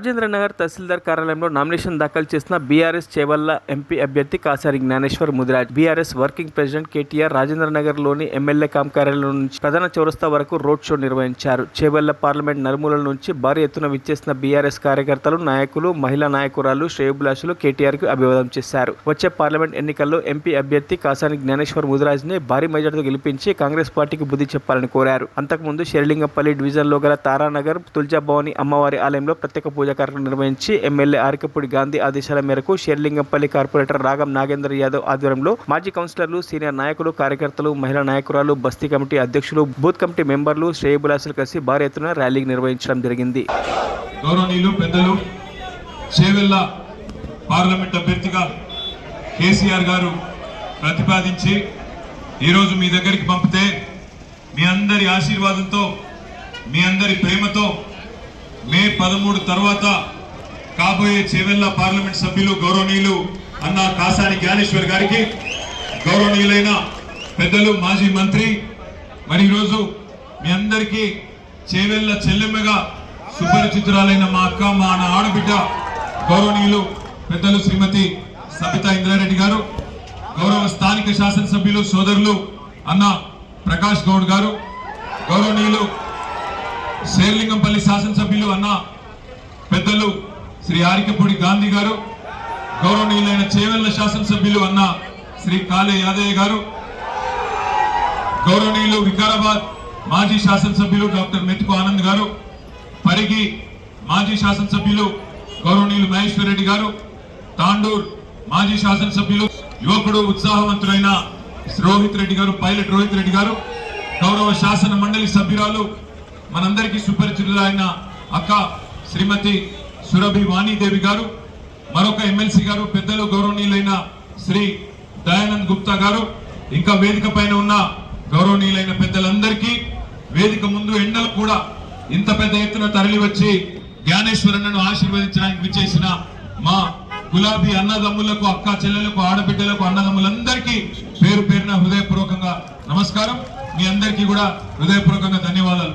రాజేంద్ర నగర్ తహసీల్దార్ కార్యాలయంలో నామినేషన్ దాఖలు చేసిన బీఆర్ఎస్ చేవల్ల ఎంపీ అభ్యర్థి Kasani Gnaneshwar Mudiraj. BRS working president KTR Rajendra నగర్లోని ఎమ్మెల్యే కామ్ కార్యాలయం నుంచి ప్రధాన చౌరస్తా వరకు రోడ్ షో నిర్వహించారు. చేవల్ల పార్లమెంట్ నలుమూలల నుంచి భారీ ఎత్తున విచ్చేసిన బీఆర్ఎస్ కార్యకర్తలు నాయకులు మహిళా నాయకురాలు శ్రేయభిలాషులు కేటీఆర్కు అభివాదం చేశారు. వచ్చే పార్లమెంట్ ఎన్నికల్లో ఎంపీ అభ్యర్థి కాసాని జ్ఞానేశ్వర్ ముదిరాజ్ని భారీ మెజార్టీతో గెలిపించి కాంగ్రెస్ పార్టీకి బుద్ధి చెప్పాలని కోరారు. అంతకుముందు షెర్లింగంపల్లి డివిజన్లో గల తారానగర్ తుల్జాభవాని అమ్మవారి ఆలయంలో ప్రత్యేక పూజ కార్యక్రమం నిర్వహించి ఎమ్మెల్యే ఆరికపూడి గాంధీ ఆదేశాల మేరకు షేర్లింగంపల్లి కార్పొరేటర్ రాగం నాగేంద్ర యాదవ్ ఆధ్వర్యంలో మాజీ కౌన్సిలర్లు సీనియర్ నాయకులు కార్యకర్తలు మహిళా నాయకురాలు బస్తీ కమిటీ అధ్యక్షులు బూత్ కమిటీ మెంబర్లు శ్రేయబులాసులు కలిసి భారీ ఎత్తున ర్యాలీ నిర్వహించడం జరిగింది. గౌరవనీయులు పెద్దలు చేవెళ్ళ పార్లమెంట్ అభ్యర్థిగా కేసీఆర్ గారు ప్రతిపాదించి ఈరోజు మీ దగ్గరికి పంపితే మీ అందరి ఆశీర్వాదంతో మీ అందరి ప్రేమతో మే పదమూడు తర్వాత కాబోయే చేవెళ్ళ పార్లమెంట్ సభ్యులు గౌరవనీయులు అన్న కాసాని జ్ఞానేశ్వర్ గారికి గౌరవనీయులైన పెద్దలు మాజీ మంత్రి మరి ఈరోజు మీ అందరికీ చేవెళ్ళ చెల్లెమ్మగా సుపరిచితురాలైన మా అక్క మా నా ఆడబిడ్డ గౌరవనీయులు పెద్దలు శ్రీమతి సబితా ఇంద్రారెడ్డి గారు గౌరవ స్థానిక శాసనసభ్యులు సోదరులు అన్న ప్రకాష్ గౌడ్ గారు గౌరవనీయులు శేర్లింగంపల్లి శాసనసభ్యులు అన్న పెద్దలు శ్రీ ఆరికపూడి గాంధీ గారు గౌరవనీయులైన చేవెళ్ళ శాసనసభ్యులు అన్న శ్రీ కాళే యాదయ్య గారు గౌరవనీయులు వికారాబాద్ మాజీ శాసనసభ్యులు డాక్టర్ మెతుకు ఆనంద్ గారు పరిగి మాజీ శాసనసభ్యులు గౌరవనీయులు మహేశ్వర్ రెడ్డి గారు తాండూర్ మాజీ శాసనసభ్యులు యువకుడు ఉత్సాహవంతుడైన రోహిత్ రెడ్డి గారు పైలట్ రోహిత్ రెడ్డి గారు గౌరవ శాసన మండలి సభ్యురాలు మనందరికీ సుపరిచితులైన అక్క శ్రీమతి సురభి వాణీదేవి గారు మరొక ఎమ్మెల్సీ గారు పెద్దలు గౌరవనీయులైన శ్రీ దయానంద్ గుప్తా గారు ఇంకా వేదిక పైన ఉన్న గౌరవనీయులైన పెద్దలందరికీ వేదిక ముందు ఎండలు కూడా ఇంత పెద్ద ఎత్తున తరలి వచ్చి జ్ఞానేశ్వరన్నను ఆశీర్వదించడానికి విచ్చేసిన మా గులాబీ అన్నదమ్ములకు అక్క చెల్లెలకు ఆడబిడ్డలకు అన్నదమ్ములందరికీ పేరు పేరున హృదయపూర్వకంగా నమస్కారం. మీ అందరికీ కూడా హృదయపూర్వకంగా ధన్యవాదాలు.